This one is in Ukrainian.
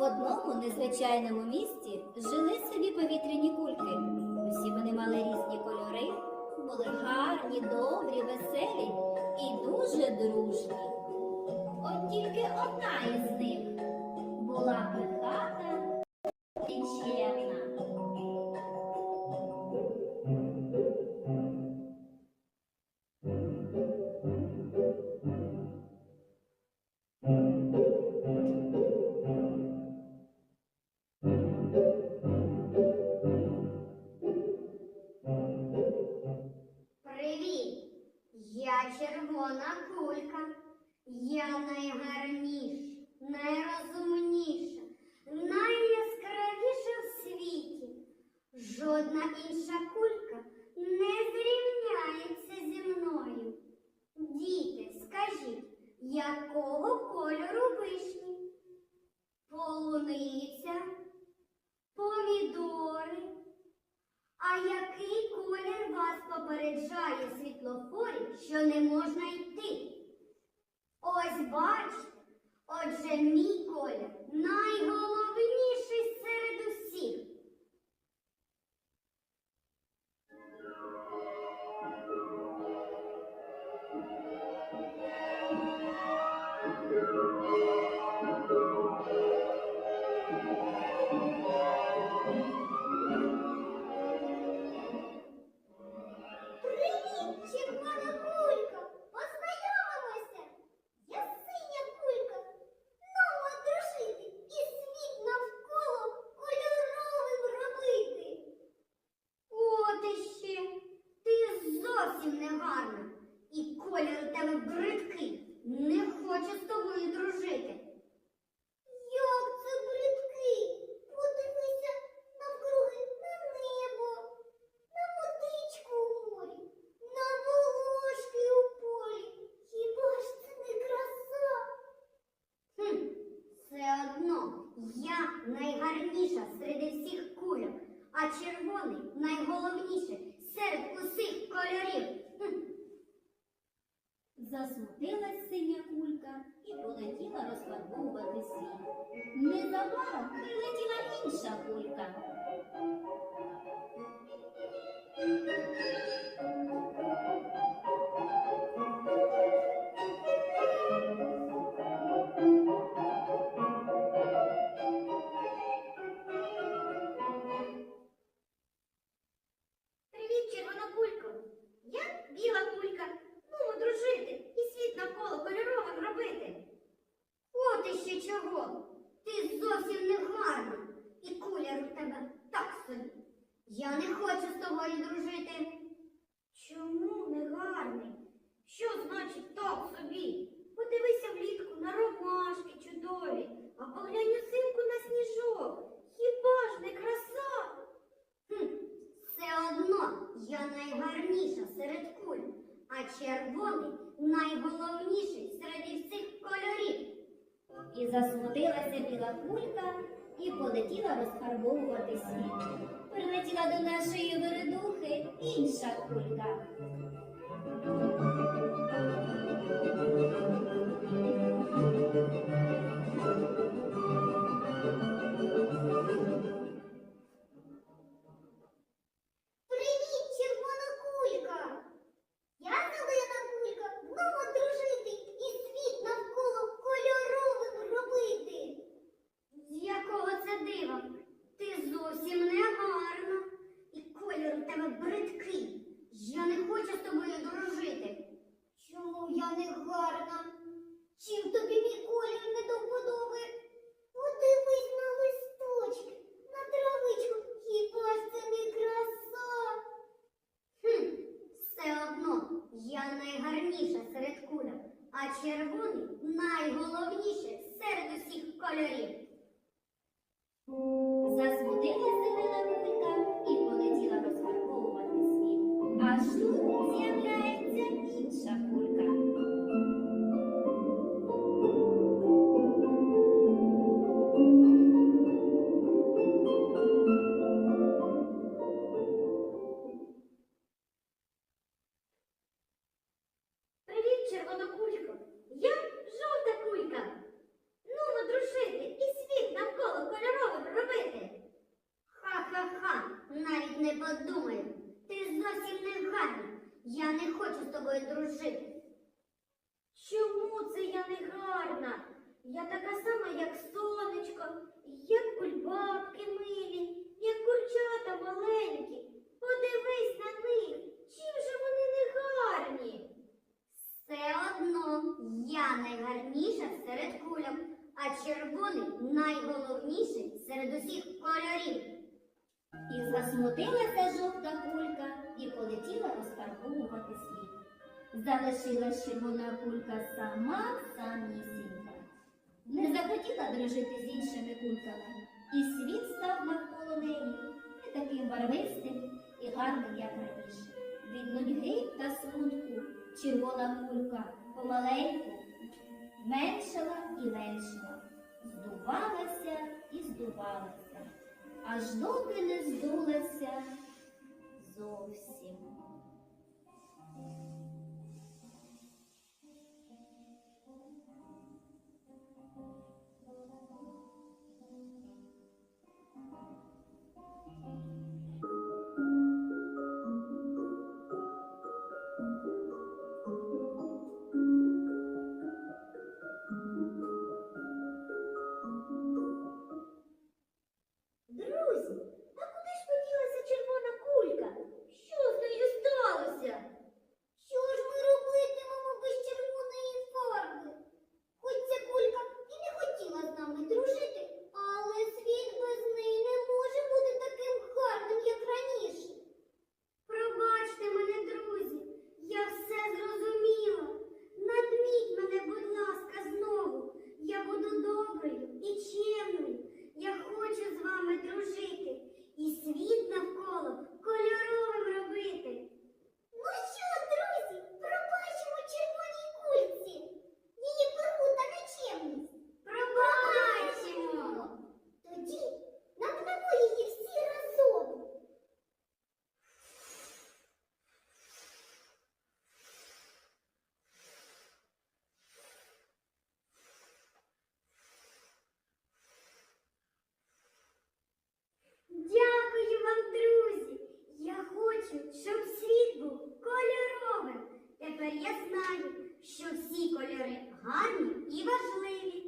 одному незвичайному місті жили собі повітряні кульки. Усі вони мали різні кольори, були гарні, добрі, веселі і дуже дружні. От тільки одна із них Жодна інша кулька не зрівняється зі мною. Діти, скажіть, якого кольору вишні? Полуниця, помідори. А який колір вас попереджає світлофорі, що не можна йти? Ось бачите, отже, мій Найгарніша серед всіх кульок, а червоний найголовніший серед усіх кольорів. Засмутилась синя кулька і полетіла розфарбовувати світ. Незабаром прилетіла Що значить так собі? Подивися влітку на ромашки чудові, а поглянь узимку на сніжок. Хіба ж не краса? Хм, все одно я найгарніша серед куль, а червоний найголовніший серед всіх кольорів. І засмутилася біла кулька і полетіла розфарбовувати світ. Прилетіла до нашої вередухи інша кулька. Червоний найголовніший серед усіх кольорів. Я не хочу з тобою дружити. Чому це я не гарна? Я така сама, як сонечко, як кульбабки милі, як курчата маленькі. Подивись на них, чим же вони не гарні? Все одно я найгарніша серед кульок, а червоний найголовніший серед усіх кольорів. І засмутилася жовта кулька і полетіла розфарбовувати світ. Залишилась червона кулька сама самісінька. Не захотіла дружити з іншими кульками, і світ став навколо неї не таким барвистим і гарним, як раніше. Від нудьги та смутку червона кулька помаленьку меншала і меншала, здувалася і здувалася, аж доки не здулася зовсім. я знаю, що всі кольори гарні і важливі.